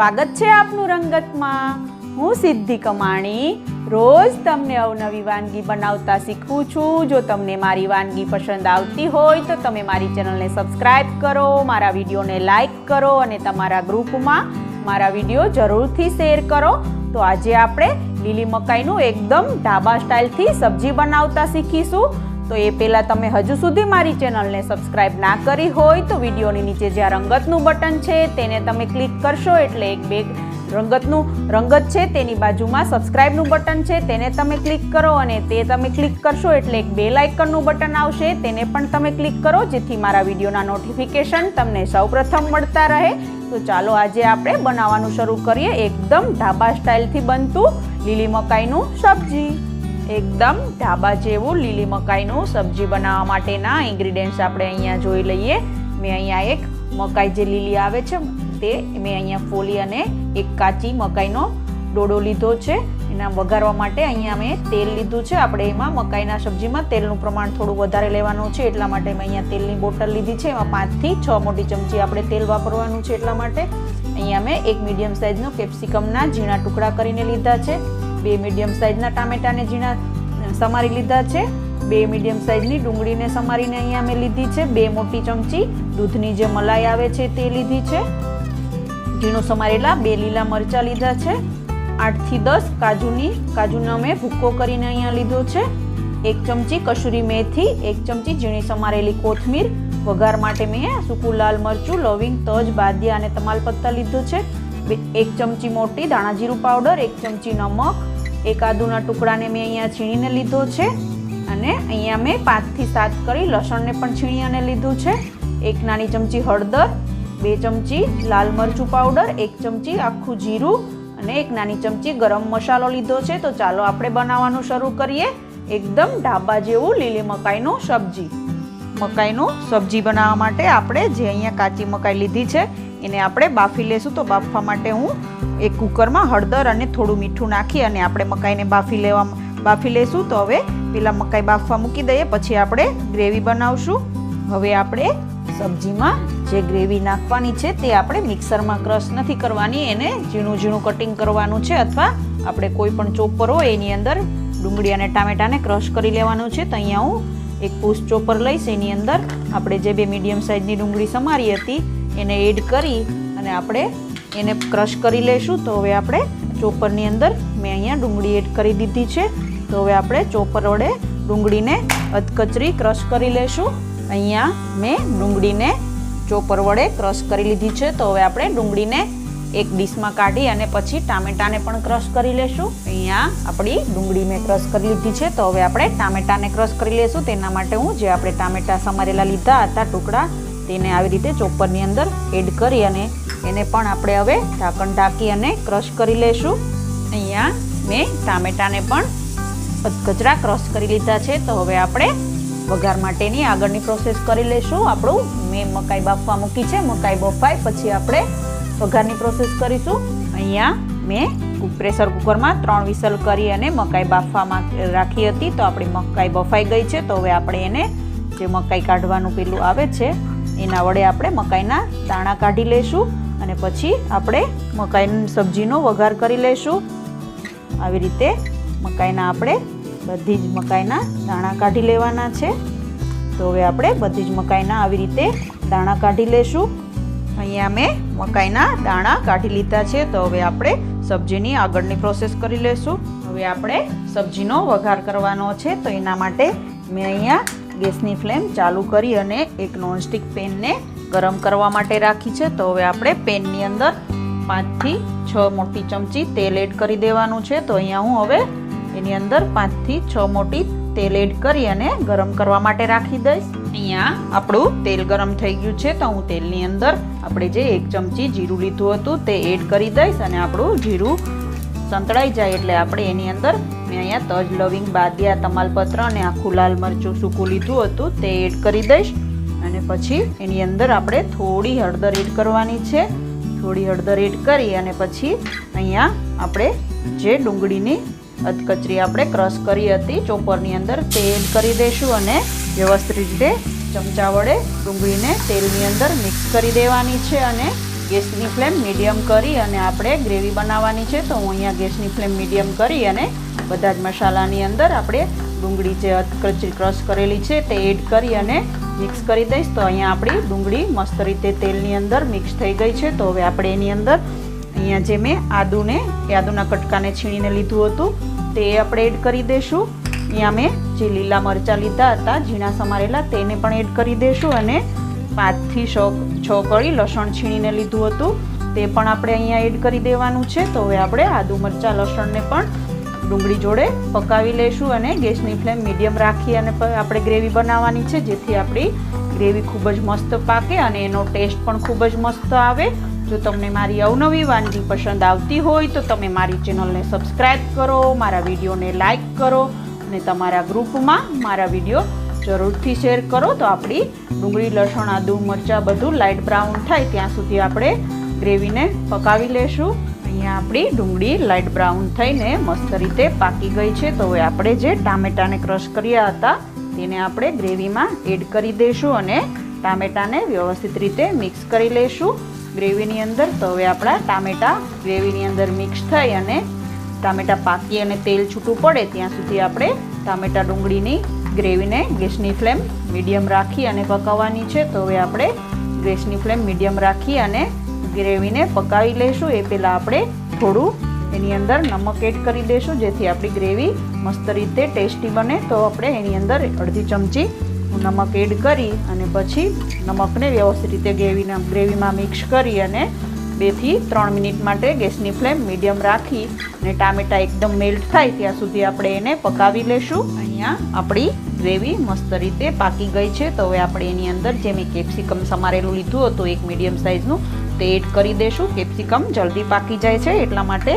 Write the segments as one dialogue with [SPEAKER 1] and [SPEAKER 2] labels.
[SPEAKER 1] સ્વાગત છે આપનું રંગતમાં. હું સિદ્ધિ કમાણી. રોજ તમને અવનવી વાનગી બનાવતા શીખવું છું. જો તમને મારી વાનગી પસંદ આવતી હોય તો તમે મારી ચેનલને સબસ્ક્રાઇબ કરો, મારા વિડીયોને લાઈક કરો અને તમારા ગ્રુપમાં મારા વીડિયો જરૂરથી શેર કરો. તો આજે આપણે લીલી મકાઈનું એકદમ ઢાબા સ્ટાઇલથી સબ્જી બનાવતા શીખીશું. તો એ પહેલાં તમે હજુ સુધી મારી ચેનલને સબસ્ક્રાઇબ ના કરી હોય તો વિડીયોની નીચે જ્યાં રંગતનું બટન છે, તેને તમે ક્લિક કરશો એટલે એક બે રંગતનું રંગત છે, તેની બાજુમાં સબસ્ક્રાઇબનું બટન છે, તેને તમે ક્લિક કરો અને તે તમે ક્લિક કરશો એટલે એક બેલ આઇકનનું બટન આવશે. તેને પણ તમે ક્લિક કરો જેથી મારા વિડીયોના નોટિફિકેશન તમને સૌપ્રથમ મળતા રહે. તો ચાલો આજે આપણે બનાવવાનું શરૂ કરીએ. એકદમ ઢાબા સ્ટાઇલથી બનતું લીલી મકાઈનું સબ્જી. એકદમ ઢાબા જેવું લીલી મકાઈનું સબ્જી બનાવવા માટેના ઇન્ગ્રીડિયન્ટ્સ આપણે અહીંયા જોઈ લઈએ. મેં અહીંયા એક મકાઈ જે લીલી આવે છે, તે મેં અહીંયા ફોલી અને એક કાચી મકાઈનો ડોડો લીધો છે. એના વઘારવા માટે અહીંયા મેં તેલ લીધું છે. આપણે એમાં મકાઈના સબ્જીમાં તેલનું પ્રમાણ થોડું વધારે લેવાનું છે, એટલા માટે મેં અહીંયા તેલની બોટલ લીધી છે. એમાં પાંચથી છ મોટી ચમચી આપણે તેલ વાપરવાનું છે એટલા માટે. અહીંયા મેં એક મીડિયમ સાઇઝનો કેપ્સિકમના ઝીણા ટુકડા કરીને લીધા છે. બે મીડિયમ સાઇઝના ટામેટાને ઝીણા સમારી લીધા છે. બે મીડિયમ સાઇઝની ડુંગળીને સમારીને અહીંયા મેં લીધી છે. બે મોટી ચમચી દૂધની જે મલાઈ આવે છે તે લીધી છે. ઝીણું સમારેલા બે લીલા મરચાં લીધા છે. આઠથી દસ કાજુની, કાજુનો મેં ભૂક્કો કરીને અહીંયા લીધો છે. એક ચમચી કસૂરી મેથી, એક ચમચી ઝીણી સમારેલી કોથમીર. વઘાર માટે મેં સૂકું લાલ મરચું, લવિંગ, તજ, બાદિયા અને તમાલપત્તા લીધું છે. એક ચમચી મોટી દાણાજીરું પાવડર, એક ચમચી નમક એક આદુના ટુકડાને મેં અહીંયા છીણીને લીધો છે અને અહીંયા મેં પાંચથી સાત કરી લસણને પણ છીણી અને લીધું છે. એક નાની ચમચી હળદર, બે ચમચી લાલ મરચું પાવડર, એક ચમચી આખું જીરું અને એક નાની ચમચી ગરમ મસાલો લીધો છે. તો ચાલો આપણે બનાવવાનું શરૂ કરીએ. એકદમ ઢાબા જેવું લીલી મકાઈનું સબ્જી. મકાઈનું સબ્જી બનાવવા માટે આપણે જે અહીંયા કાચી મકાઈ લીધી છે એને આપણે બાફી લેશું. તો બાફવા માટે હું એક કુકરમાં હળદર અને થોડું મીઠું નાખી અને આપણે મકાઈને બાફી લેવા બાફી લેશું. તો હવે પેલા મકાઈ બાફવા મૂકી દઈએ, પછી આપણે ગ્રેવી બનાવશું. હવે આપણે સબ્જીમાં જે ગ્રેવી નાખવાની છે તે આપણે મિક્સરમાં ક્રશ નથી કરવાની. એને ઝીણું ઝીણું કટિંગ કરવાનું છે અથવા આપણે કોઈ પણ ચોપર હોય એની અંદર ડુંગળી અને ટામેટાને ક્રશ કરી લેવાનું છે. તો અહીંયા હું એક પૂસ ચોપર લઈશ. એની અંદર આપણે જે બે મીડિયમ સાઇઝની ડુંગળી સમારી હતી એને એડ કરી અને આપણે એને ક્રશ કરી લઈશું તો હવે આપણે ચોપરની અંદર મેં અહીંયા ડુંગળી એડ કરી દીધી છે. તો હવે આપણે ચોપર વડે ડુંગળીને અધકચરી ક્રશ કરી લઈશું અહીંયા મેં ડુંગળીને ચોપર વડે ક્રશ કરી લીધી છે. તો હવે આપણે ડુંગળીને એક ડીશમાં કાઢી અને પછી ટામેટાને પણ ક્રશ કરી લેશું. અહીંયા આપણી ડુંગળી મેં ક્રશ કરી લીધી છે. તો હવે આપણે ટામેટાને ક્રશ કરી લેશું. તેના માટે હું જે આપણે ટામેટા સમારેલા લીધા હતા, ટુકડા તેને આવી રીતે ચોપરની અંદર એડ કરી અને એને પણ આપણે હવે ઢાંકણ ઢાંકી અને ક્રશ કરી લેશું. અહીંયા મેં ટામેટાને પણ કચરા ક્રશ કરી લીધા છે. તો હવે આપણે વઘાર માટેની આગળની પ્રોસેસ કરી લેશું. આપણું મેં મકાઈ બાફવા મૂકી છે. મકાઈ બફાય, પછી આપણે વઘારની પ્રોસેસ કરીશું. અહીંયા મેં પ્રેશર કુકરમાં ત્રણ વિસલ કરી અને મકાઈ બાફવામાં રાખી હતી. તો આપણી મકાઈ બફાઈ ગઈ છે. તો હવે આપણે એને જે મકાઈ કાઢવાનું પેલું આવે છે એના વડે આપણે મકાઈના દાણા કાઢી લઈશું અને પછી આપણે મકાઈની સબ્જીનો વઘાર કરી લઈશું આવી રીતે મકાઈના આપણે બધી જ મકાઈના દાણા કાઢી લેવાના છે. તો હવે આપણે બધી જ મકાઈના આવી રીતે દાણા કાઢી લેશું. અહીંયા મેં મકાઈના દાણા કાઢી લીધા છે. તો હવે આપણે સબ્જીની આગળની પ્રોસેસ કરી લેશું. હવે આપણે સબ્જીનો વઘાર કરવાનો છે. તો એના માટે મેં અહીંયા ગેસની ફ્લેમ ચાલુ કરી અને એક નોનસ્ટિક પેનને ગરમ કરવા માટે રાખી છે. તો હવે આપણે પેનની અંદર પાંચથી છ મોટી ચમચી તેલ એડ કરી દેવાનું છે. તો અહીંયા હું હવે એની અંદર પાંચથી છ મોટી તેલ એડ કરી અને ગરમ કરવા માટે રાખી દઈશ. અહીંયા આપણું તેલ ગરમ થઈ ગયું છે. તો હું તેલની અંદર આપણે જે એક ચમચી જીરું લીધું હતું તે એડ કરી દઈશ અને આપણું જીરું સંતળાઈ જાય એટલે આપણે એની અંદર મેં અહીંયા તજ લવિંગ બાદિયા તમાલપત્ર અને આખું લાલ મરચું સૂકું લીધું હતું, તે એડ કરી દઈશ. અને પછી એની અંદર આપણે થોડી હળદર એડ કરવાની છે. થોડી હળદર એડ કરી અને પછી અહીંયા આપણે જે ડુંગળીની અધકચરી આપણે ક્રશ કરી હતી, ચોપરની અંદર તે એડ કરી દઈશું અને વ્યવસ્થિત રીતે ચમચા વડે ડુંગળીને તેલની અંદર મિક્સ કરી દેવાની છે અને ગેસની ફ્લેમ મીડિયમ કરી અને આપણે ગ્રેવી બનાવવાની છે. તો હું અહીંયા ગેસની ફ્લેમ મીડિયમ કરી અને બધા જ મસાલાની અંદર આપણે ડુંગળી જે કચરી ક્રશ કરેલી છે તે એડ કરી અને મિક્સ કરી દઈશ. તો અહીંયા આપણી ડુંગળી મસ્ત રીતે તેલની અંદર મિક્સ થઈ ગઈ છે. તો હવે આપણે એની અંદર અહીંયા જે મેં આદુને આદુના કટકાને છીણીને લીધું હતું, તે આપણે એડ કરી દઈશું. અહીંયા મેં જે લીલા મરચાં લીધા હતા, ઝીણા સમારેલા, તેને પણ એડ કરી દઈશું અને પાંચથી છ છ કળી લસણ છીણીને લીધું હતું. તે પણ આપણે અહીંયા એડ કરી દેવાનું છે. તો હવે આપણે આદુ મરચાં, લસણને પણ ડુંગળી જોડે પકાવી લઈશું અને ગેસની ફ્લેમ મીડિયમ રાખી અને આપણે ગ્રેવી બનાવવાની છે, જેથી આપણી ગ્રેવી ખૂબ જ મસ્ત પાકે અને એનો ટેસ્ટ પણ ખૂબ જ મસ્ત આવે. જો તમને મારી અવનવી વાનગી પસંદ આવતી હોય તો તમે મારી ચેનલને સબસ્ક્રાઈબ કરો, મારા વિડીયોને લાઇક કરો અને તમારા ગ્રુપમાં મારા વીડિયો જરૂરથી શેર કરો તો આપણી ડુંગળી, લસણ, આદુ, મરચાં બધું લાઇટ બ્રાઉન થાય ત્યાં સુધી આપણે ગ્રેવીને પકાવી લેશું અહીંયા આપણી ડુંગળી લાઇટ બ્રાઉન થઈને મસ્ત રીતે પાકી ગઈ છે. તો હવે આપણે જે ટામેટાને ક્રશ કર્યા હતા, તેને આપણે ગ્રેવીમાં એડ કરી દઈશું અને ટામેટાને વ્યવસ્થિત રીતે મિક્સ કરી લઈશું. ગ્રેવીની અંદર તો હવે આપણા ટામેટા ગ્રેવીની અંદર મિક્સ થઈ અને ટામેટા પાકી અને તેલ છૂટું પડે, ત્યાં સુધી આપણે ટામેટા ડુંગળીની ગ્રેવીને ગેસની ફ્લેમ મીડિયમ રાખી અને પકાવવાની છે. તો હવે આપણે ગેસની ફ્લેમ મીડિયમ રાખી અને ગ્રેવીને પકાવી લઈશું એ પહેલાં આપણે થોડું એની અંદર નમક એડ કરી દઈશું જેથી આપણી ગ્રેવી મસ્ત રીતે ટેસ્ટી બને. તો આપણે એની અંદર અડધી ચમચી નમક એડ કરી અને પછી નમકને વ્યવસ્થિત રીતે ગ્રેવીના, ગ્રેવીમાં મિક્સ કરી અને બેથી ત્રણ મિનિટ માટે ગેસની ફ્લેમ મીડિયમ રાખી અને ટામેટા એકદમ મેલ્ટ થાય ત્યાં સુધી આપણે એને પકાવી લેશું. અહીંયા આપણી ગ્રેવી મસ્ત રીતે પાકી ગઈ છે. તો હવે આપણે એની અંદર જે મેં કેપ્સિકમ સમારેલું લીધું હતું, એક મીડિયમ સાઇઝનું તે એડ કરી દેશું, કેપ્સિકમ જલ્દી પાકી જાય છે, એટલા માટે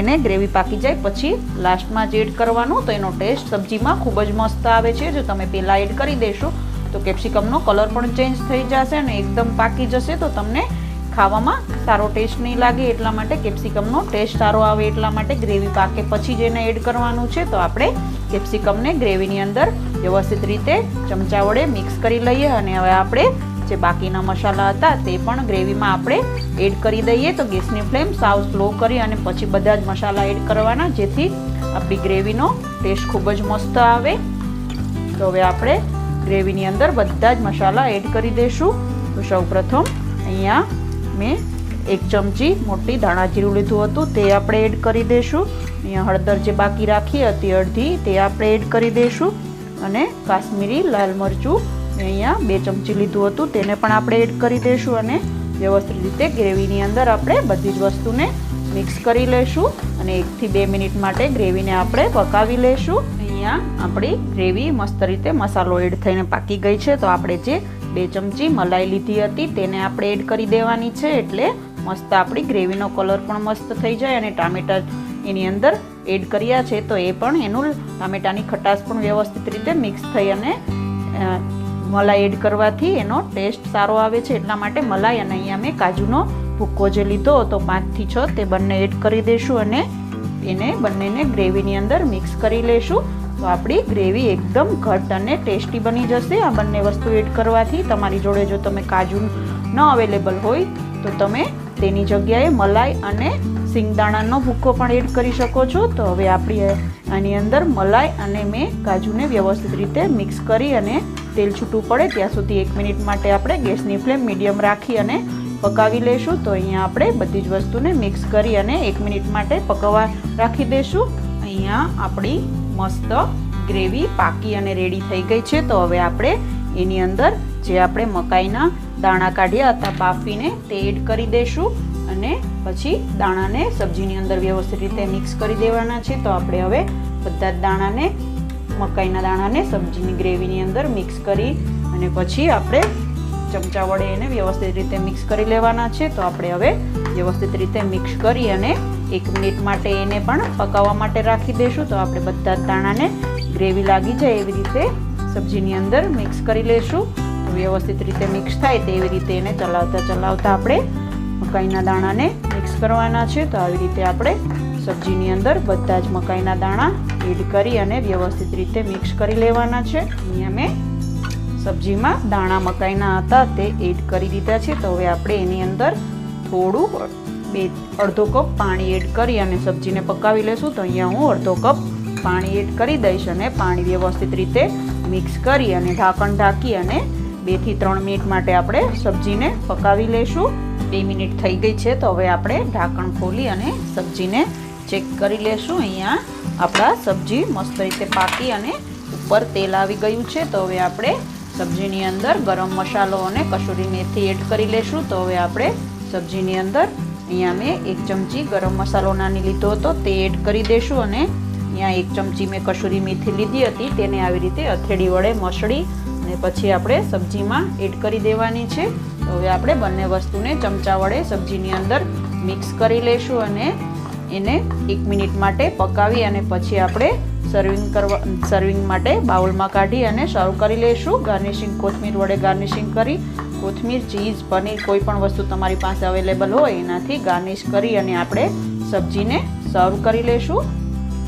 [SPEAKER 1] એને ગ્રેવી પાકી જાય. પછી લાસ્ટમાં જ એડ કરવાનું, તો એનો ટેસ્ટ સબ્જીમાં ખૂબ જ મસ્ત આવે છે. જો તમે પહેલાં એડ કરી દેશો, તો કેપ્સિકમનો કલર પણ ચેન્જ થઈ જશે અને એકદમ પાકી જશે, તો તમને ખાવામાં સારો ટેસ્ટ નહીં લાગે. એટલા માટે કેપ્સિકમનો ટેસ્ટ સારો આવે, એટલા માટે ગ્રેવી પાકે પછી જ એને એડ કરવાનું છે. તો આપણે કેપ્સિકમને ગ્રેવીની અંદર વ્યવસ્થિત રીતે ચમચા વડે મિક્સ કરી લઈએ અને હવે આપણે જે બાકીના મસાલા હતા તે પણ ગ્રેવીમાં આપણે એડ કરી દઈએ. તો ગેસની ફ્લેમ સાવ સ્લો કરી અને પછી બધા જ મસાલા એડ કરવાના, જેથી આપણી ગ્રેવીનો ટેસ્ટ ખૂબ જ મસ્ત આવે. તો હવે આપણે ગ્રેવીની અંદર બધા જ મસાલા એડ કરી દઈશું. તો સૌ પ્રથમ અહીંયા મેં એક ચમચી મોટી ધાણા જીરું લીધું હતું, તે આપણે એડ કરી દઈશું. અહીંયા હળદર જે બાકી રાખી હતી અડધી, તે આપણે એડ કરી દઈશું. અને કાશ્મીરી લાલ મરચું અહીંયા બે ચમચી લીધું હતું. તેને પણ આપણે એડ કરી દઈશું અને વ્યવસ્થિત રીતે ગ્રેવીની અંદર આપણે બધી જ વસ્તુને મિક્સ કરી લઈશું અને એકથી બે મિનિટ માટે ગ્રેવીને આપણે પકાવી લઈશું અહીંયા આપણી ગ્રેવી મસ્ત રીતે મસાલો એડ થઈને પાકી ગઈ છે. તો આપણે જે બે ચમચી મલાઈ લીધી હતી તેને આપણે એડ કરી દેવાની છે એટલે મસ્ત આપણી ગ્રેવીનો કલર પણ મસ્ત થઈ જાય અને ટામેટા એની અંદર એડ કર્યા છે તો એ પણ એનું ટામેટાની ખટાશ પણ વ્યવસ્થિત રીતે મિક્સ થઈ અને મલાઈ એડ કરવાથી એનો ટેસ્ટ સારો આવે છે. એટલા માટે મલાઈ અને અહીંયા મેં કાજુનો ભૂક્કો જે લીધો હતો પાંચથી છ, તે બંને એડ કરી દઈશું અને એને બંનેને ગ્રેવીની અંદર મિક્સ કરી લઈશું તો આપણી ગ્રેવી એકદમ ઘટ અને ટેસ્ટી બની જશે. આ બંને વસ્તુ એડ કરવાથી તમારી જોડે જો તમે કાજુ ન અવેલેબલ હોય, તો તમે તેની જગ્યાએ મલાઈ અને સિંગદાણાનો ભૂક્કો પણ એડ કરી શકો છો. તો હવે આપણી આની અંદર મલાઈ અને મેં કાજુને વ્યવસ્થિત રીતે મિક્સ કરી અને તેલ છૂટું પડે ત્યાં સુધી એક મિનિટ માટે આપણે ગેસની ફ્લેમ મીડિયમ રાખી અને પકાવી લઈશું તો અહીંયા આપણે બધી જ વસ્તુને મિક્સ કરી અને એક મિનિટ માટે પકવવા રાખી દઈશું અહીંયા આપણી મસ્ત ગ્રેવી પાકી અને રેડી થઈ ગઈ છે. તો હવે આપણે એની અંદર જે આપણે મકાઈના દાણા કાઢ્યા હતા બાફીને તે એડ કરી દઈશું અને પછી દાણાને સબ્જીની અંદર વ્યવસ્થિત રીતે મિક્સ કરી દેવાના છે. તો આપણે હવે બધા જ દાણાને મકાઈના દાણાને સબ્જીની ગ્રેવીની અંદર મિક્સ કરી અને પછી આપણે ચમચા વડે એને વ્યવસ્થિત રીતે મિક્સ કરી લેવાના છે. તો આપણે હવે વ્યવસ્થિત રીતે મિક્સ કરી અને એક મિનિટ માટે એને પણ પકાવવા માટે રાખી દઈશું. તો આપણે બધા જ દાણાને ગ્રેવી લાગી જાય એવી રીતે સબ્જીની અંદર મિક્સ કરી લઈશું વ્યવસ્થિત રીતે મિક્સ થાય તેવી રીતે એને ચલાવતા ચલાવતા આપણે મકાઈના દાણાને મિક્સ કરવાના છે. તો આવી રીતે આપણે સબ્જીની અંદર બધા જ મકાઈના દાણા એડ કરી અને વ્યવસ્થિત રીતે મિક્સ કરી લેવાના છે. અહીંયા મેં સબ્જીમાં દાણા મકાઈના હતા, તે એડ કરી દીધા છે. તો હવે આપણે એની અંદર થોડું બે અડધો કપ પાણી એડ કરી અને સબ્જીને પકાવી લેશું. તો અહીંયા હું અડધો કપ પાણી એડ કરી દઈશ અને પાણી વ્યવસ્થિત રીતે મિક્સ કરી અને ઢાંકણ ઢાંકી અને બેથી ત્રણ મિનિટ માટે આપણે સબ્જીને પકાવી લેશું. બે મિનિટ થઈ ગઈ છે, તો હવે આપણે ઢાંકણ ખોલી અને સબ્જીને ચેક કરી લેશું. અહીંયા આપણા સબ્જી મસ્ત રીતે પાકી અને ઉપર તેલ આવી ગયું છે. તો હવે આપણે સબ્જીની અંદર ગરમ મસાલો અને કસૂરી મેથી એડ કરી લેશું. તો હવે આપણે સબ્જીની અંદર અહીંયા મેં એક ચમચી ગરમ મસાલો નાની લીધો હતો. તે એડ કરી દઈશું અને અહીંયા એક ચમચી મેં કસૂરી મેથી લીધી હતી. તેને આવી રીતે અથેડી વડે મસળી અને પછી આપણે સબ્જીમાં એડ કરી દેવાની છે. તો હવે આપણે બંને વસ્તુને ચમચા વડે સબ્જીની અંદર મિક્સ કરી લઈશું અને એને એક મિનિટ માટે પકાવી અને પછી આપણે સર્વિંગ કરવા સર્વિંગ માટે બાઉલમાં કાઢી અને સર્વ કરી લઈશું. ગાર્નિશિંગ કોથમીર વડે ગાર્નિશિંગ કરી. કોથમીર, ચીઝ, પનીર કોઈ પણ વસ્તુ તમારી પાસે અવેલેબલ હોય, એનાથી ગાર્નિશ કરી અને આપણે સબ્જીને સર્વ કરી લઈશું.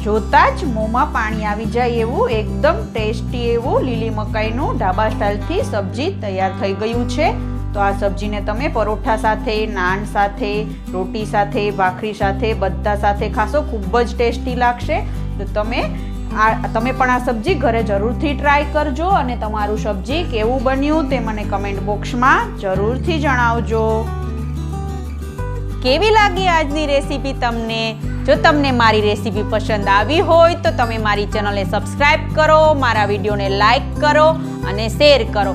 [SPEAKER 1] જોતા જ મોંમાં પાણી આવી જાય એવું, એકદમ ટેસ્ટી એવું લીલી મકાઈનું ઢાબા સ્ટાઇલથી સબ્જી તૈયાર થઈ ગયું છે. તો આ સબ્જીને તમે પરોઠા સાથે, નાન સાથે, રોટી સાથે, ભાખરી સાથે, બધા સાથે ખાશો. ખૂબ જ ટેસ્ટી લાગશે. તો તમે આ, તમે પણ આ સબ્જી ઘરે જરૂરથી ટ્રાય કરજો અને તમારું સબ્જી કેવું બન્યું તે મને કમેન્ટ બોક્સમાં જરૂરથી જણાવજો. કેવી લાગી આજની રેસીપી તમને? જો તમને મારી રેસીપી પસંદ આવી હોય તો તમે મારી ચેનલને સબસ્ક્રાઈબ કરો, મારા વિડીયોને લાઈક કરો અને શેર કરો.